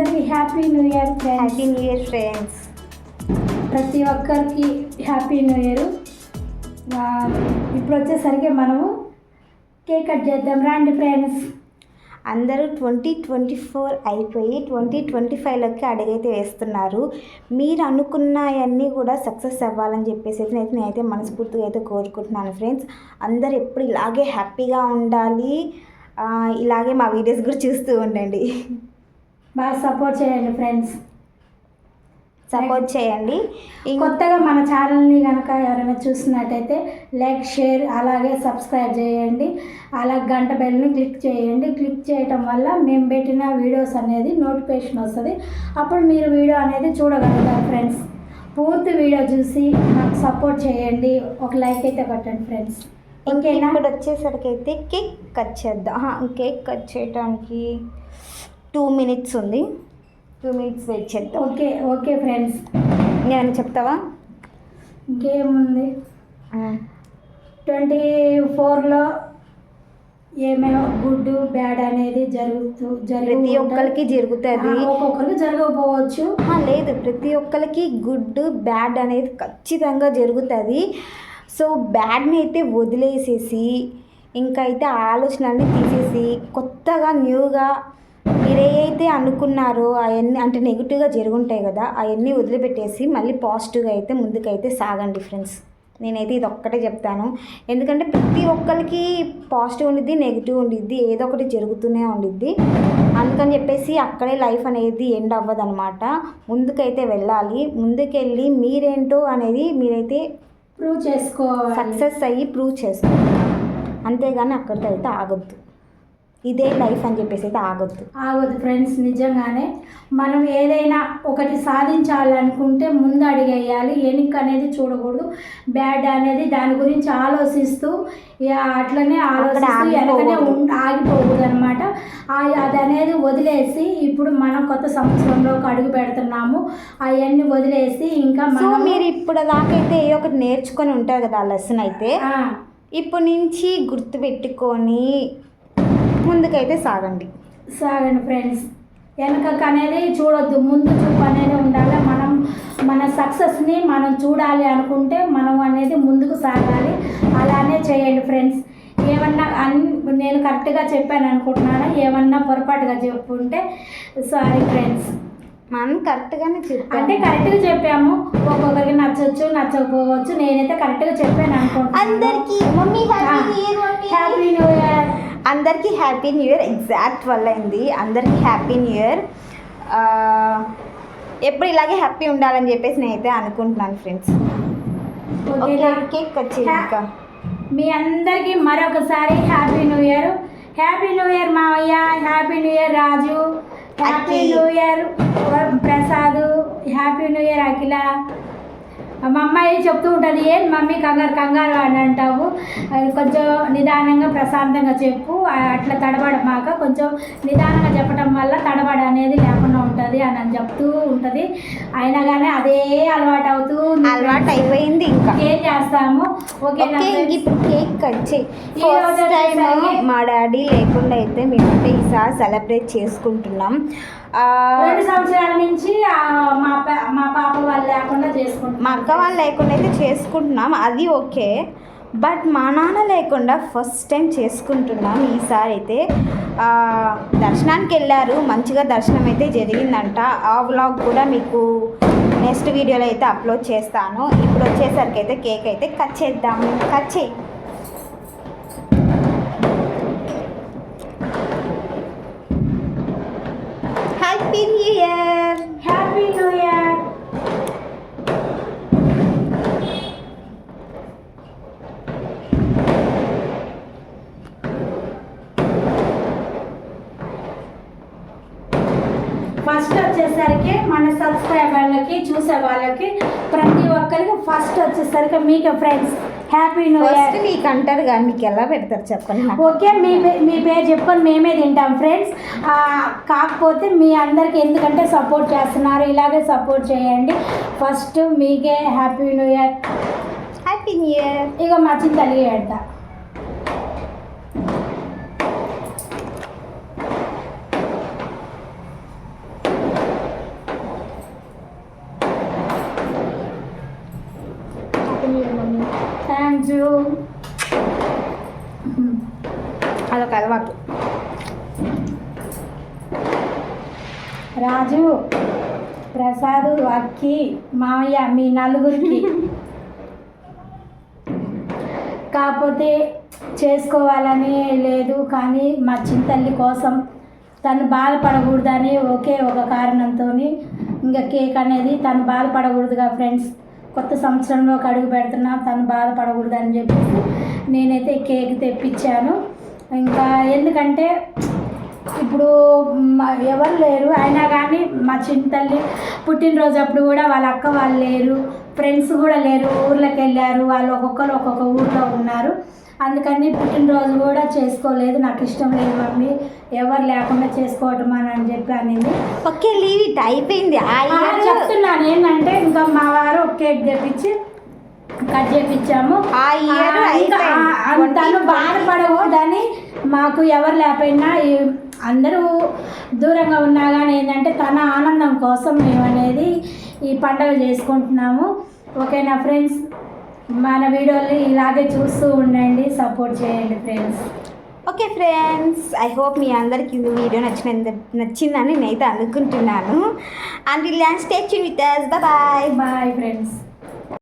అందరికీ happy new year friends happy new year friends ప్రతి ఒక్కరికి హ్యాపీ న్యూ ఇయర్ ఇప్పుడు వచ్చేసరికి మనము కేక్ కట్ చేద్దాం. రండి ఫ్రెండ్స్ అందరూ ట్వంటీ ట్వంటీ ఫోర్ అయిపోయి ట్వంటీ ట్వంటీ ఫైవ్లోకి అడుగైతే వేస్తున్నారు. మీరు అనుకున్నవన్నీ కూడా సక్సెస్ అవ్వాలని చెప్పేసి అయితే నేనైతే నేనైతే మనస్ఫూర్తిగా అయితే కోరుకుంటున్నాను ఫ్రెండ్స్ అందరు ఎప్పుడు ఇలాగే హ్యాపీగా ఉండాలి. ఇలాగే మా వీడియోస్ కూడా చూస్తూ ఉండండి. బాగా సపోర్ట్ చేయండి ఫ్రెండ్స్ సపోర్ట్ చేయండి. కొత్తగా మన ఛానల్ని కనుక ఎవరైనా చూసినట్టయితే లైక్ షేర్ అలాగే సబ్స్క్రైబ్ చేయండి. అలా గంట బెల్ని క్లిక్ చేయండి. క్లిక్ చేయటం వల్ల మేము పెట్టిన వీడియోస్ అనేది నోటిఫికేషన్ వస్తుంది. అప్పుడు మీరు వీడియో అనేది చూడగలుగుతారు ఫ్రెండ్స్ పూర్తి వీడియో చూసి నాకు సపోర్ట్ చేయండి. ఒక లైక్ అయితే కొట్టండి ఫ్రెండ్స్ ఓకేనా ఇప్పుడు వచ్చేసరికి అయితే కేక్ కట్ చేద్దాం. కేక్ కట్ చేయడానికి టూ మినిట్స్ ఉంది. టూ మినిట్స్ వెయిట్ చేద్దాం. Okay okay friends. నేను చెప్తావా? ఇంకేముంది? ట్వంటీ ఫోర్లో ఏమేమో గుడ్ బ్యాడ్ అనేది జరుగుతూ ప్రతి ఒక్కరికి జరుగుతుంది. ఒక్కొక్కరికి జరగకపోవచ్చు. లేదు. ప్రతి ఒక్కరికి గుడ్ బ్యాడ్ అనేది ఖచ్చితంగా జరుగుతుంది. సో బ్యాడ్ని అయితే వదిలేసేసి ఇంకా అయితే ఆలోచనల్ని తీసేసి కొత్తగా న్యూగా మీరు ఏవైతే అనుకున్నారో అవన్నీ అంటే నెగిటివ్గా జరుగుంటాయి కదా అవన్నీ వదిలిపెట్టేసి మళ్ళీ పాజిటివ్గా అయితే ముందుకైతే సాగండి ఫ్రెండ్స్. నేనైతే ఇది ఒక్కటే చెప్తాను. ఎందుకంటే ప్రతి ఒక్కరికి పాజిటివ్ ఉండిద్ది నెగిటివ్ ఉండిద్ది ఏదో ఒకటి జరుగుతూనే ఉండిద్ది. అందుకని చెప్పేసి అక్కడే లైఫ్ అనేది ఎండ్ అవ్వదు అనమాట ముందుకైతే వెళ్ళాలి. ముందుకెళ్ళి మీరేంటో అనేది మీరైతే ప్రూవ్ చేసుకోవాలి. సక్సెస్ అయ్యి ప్రూవ్ చేసుకోండి అంతేగాని అక్కడితో అయితే ఆగొద్దు. ఇదే లైఫ్ అని చెప్పేసి అయితే ఆగొద్దు. ఆగదు ఫ్రెండ్స్ నిజంగానే మనం ఏదైనా ఒకటి సాధించాలనుకుంటే ముందు అడిగేయాలి వెనుక అనేది చూడకూడదు బ్యాడ్ అనేది దాని గురించి ఆలోచిస్తూ అట్లనే ఆలోచిస్తూ వెనకనే ఆగిపోకూడదు. అనమాట అది అనేది వదిలేసి ఇప్పుడు మనం కొత్త సంవత్సరంలోకి అడుగు పెడుతున్నాము. అవన్నీ వదిలేసి ఇంకా మీరు ఇప్పుడు దాకైతే ఏ ఒకటి నేర్చుకొని ఉంటారు కదా ఆ లెసన్ అయితే? ఇప్పటి నుంచి గుర్తుపెట్టుకొని ముందుకైతే సాగండి. సాగండి ఫ్రెండ్స్. వెనకకు అనేది చూడొద్దు. ముందు చూపు అనేది ఉండాలి. మనం మన సక్సెస్ని మనం చూడాలి అనుకుంటే మనం అనేది ముందుకు సాగాలి. అలానే చేయండి ఫ్రెండ్స్. ఏమన్నా అన్ నేను కరెక్ట్గా చెప్పాను అనుకుంటున్నాను? ఏమన్నా పొరపాటుగా చెప్పుంటే సారీ ఫ్రెండ్స్. మనం కరెక్ట్గానే చెప్తాం అంటే కరెక్ట్గా చెప్పాము. ఒక్కొక్కరికి నచ్చొచ్చు నచ్చకపోవచ్చు. నేనైతే కరెక్ట్గా చెప్పాను అనుకుంటున్నాను. అందరికీ mummy happy new year happy new year. అందరికీ హ్యాపీ న్యూ ఇయర్ ఎగ్జాక్ట్ వల్ల అయింది అందరికీ హ్యాపీ న్యూ ఇయర్ ఎప్పుడు ఇలాగే హ్యాపీ ఉండాలని చెప్పేసి నేనైతే అనుకుంటున్నాను ఫ్రెండ్స్ ఓకే కేక్ ఇంకా. మీ అందరికీ మరొకసారి happy new year happy new year మావయ్య. Happy new year Raju. Happy. New year Prasad. Happy new year Akhila. మా అమ్మాయి చెప్తూ ఉంటుంది ఏం మమ్మీ కంగారు కంగారు అని అంటావు? కొంచెం నిదానంగా ప్రశాంతంగా చెప్పు అట్లా తడబడమాక కొంచెం నిదానంగా చెప్పడం వల్ల తడబడ అనేది లేకుండా ఉంటుంది అని అని చెప్తూ ఉంటుంది. అయినా కానీ అదే అలవాటు అవుతూ. అలవాటు అయిపోయింది ఇంకా. ఏం చేస్తాము? ఓకే? ఇప్పుడు కేక్ కట్ చేయి. ఫస్ట్ టైం మా డాడీ లేకుండా అయితే మేమైతే ఈసారి సెలబ్రేట్ చేసుకుంటున్నాం. రెండు సంవత్సరాల నుంచి మా మా పాప వాళ్ళు లేకుండా మా చేసుకుంటున్నాం అక్క వాళ్ళు లేకుండా అయితే చేసుకుంటున్నాం అది ఓకే. బట్ మా నాన్న లేకుండా ఫస్ట్ టైం చేసుకుంటున్నాం ఈసారి అయితే. దర్శనానికి వెళ్ళారు మంచిగా దర్శనం అయితే జరిగిందంట. ఆ వ్లాగ్ కూడా మీకు నెక్స్ట్ వీడియోలో అయితే అప్లోడ్ చేస్తాను. ఇప్పుడు వచ్చేసరికి అయితే కేక్ అయితే కట్ చేద్దాం. కట్ చేయి. Year happy new year first వచ్చేసరికి మన సబ్స్క్రైబర్లకి చూసే వాళ్ళకి ఒక్కరికి ఫస్ట్ వచ్చేసరికి మీకు ఫ్రెండ్స్ హ్యాపీ న్యూ ఇయర్ మీకు అంటారు కానీ మీకు ఎలా పెడతారు చెప్పండి ఓకే మీ మీ పేరు చెప్పుకొని మేమే తింటాం ఫ్రెండ్స్ కాకపోతే మీ అందరికి ఎందుకంటే సపోర్ట్ చేస్తున్నారు ఇలాగే సపోర్ట్ చేయండి. ఫస్ట్ మీకే happy new year happy new year ఇక మా చింతలి పెడతా మంజు అదొక అలవాటు. రాజు ప్రసాద్ అక్కి మామయ్య మీ నలుగురికి. కాకపోతే చేసుకోవాలని లేదు కానీ మా చింతల్లి కోసం తను బాధపడకూడదని ఒకే ఒక కారణంతో ఇంకా కేక్ అనేది తను బాధపడకూడదుగా ఫ్రెండ్స్. కొత్త సంవత్సరంలోకి అడుగు పెడుతున్నా తను బాధపడకూడదు అని చెప్పేసి నేనైతే కేక్ తెప్పించాను. ఇంకా ఎందుకంటే ఇప్పుడు ఎవరు లేరు. అయినా కానీ మా చింతల్లి పుట్టినరోజు అప్పుడు కూడా వాళ్ళ అక్క వాళ్ళు లేరు. ఫ్రెండ్స్ కూడా లేరు. ఊర్లోకి వెళ్ళారు. వాళ్ళు ఒక్కొక్కరు ఒక్కొక్క ఊర్లో ఉన్నారు. అందుకని పుట్టినరోజు కూడా చేసుకోలేదు. నాకు ఇష్టం లేదు మమ్మీ. ఎవరు లేకుండా చేసుకోవటం అని అని చెప్పి అనింది. ఓకే లీవ్ ఇట్ అయిపోయింది. ఇయర్ చెప్తున్నాను. ఏంటంటే ఇంకా మా వారు ఒక కేక్ తెప్పించి కట్ చేపించాము ఆ ఆ, తను బాధపడకూడదని మాకు ఎవరు లేకపోయినా అందరూ దూరంగా ఉన్నా కానీ ఏంటంటే తన ఆనందం కోసం మేము అనేది ఈ పండగ చేసుకుంటున్నాము. ఓకేనా ఫ్రెండ్స్ మన వీడియోని ఇలాగే చూస్తూ ఉండండి సపోర్ట్ చేయండి friends. Okay friends I hope మీ అందరికి ఈ వీడియో నచ్చిన నచ్చిందని నేనైతే అనుకుంటున్నాను. And land statue with bye. Bye friends.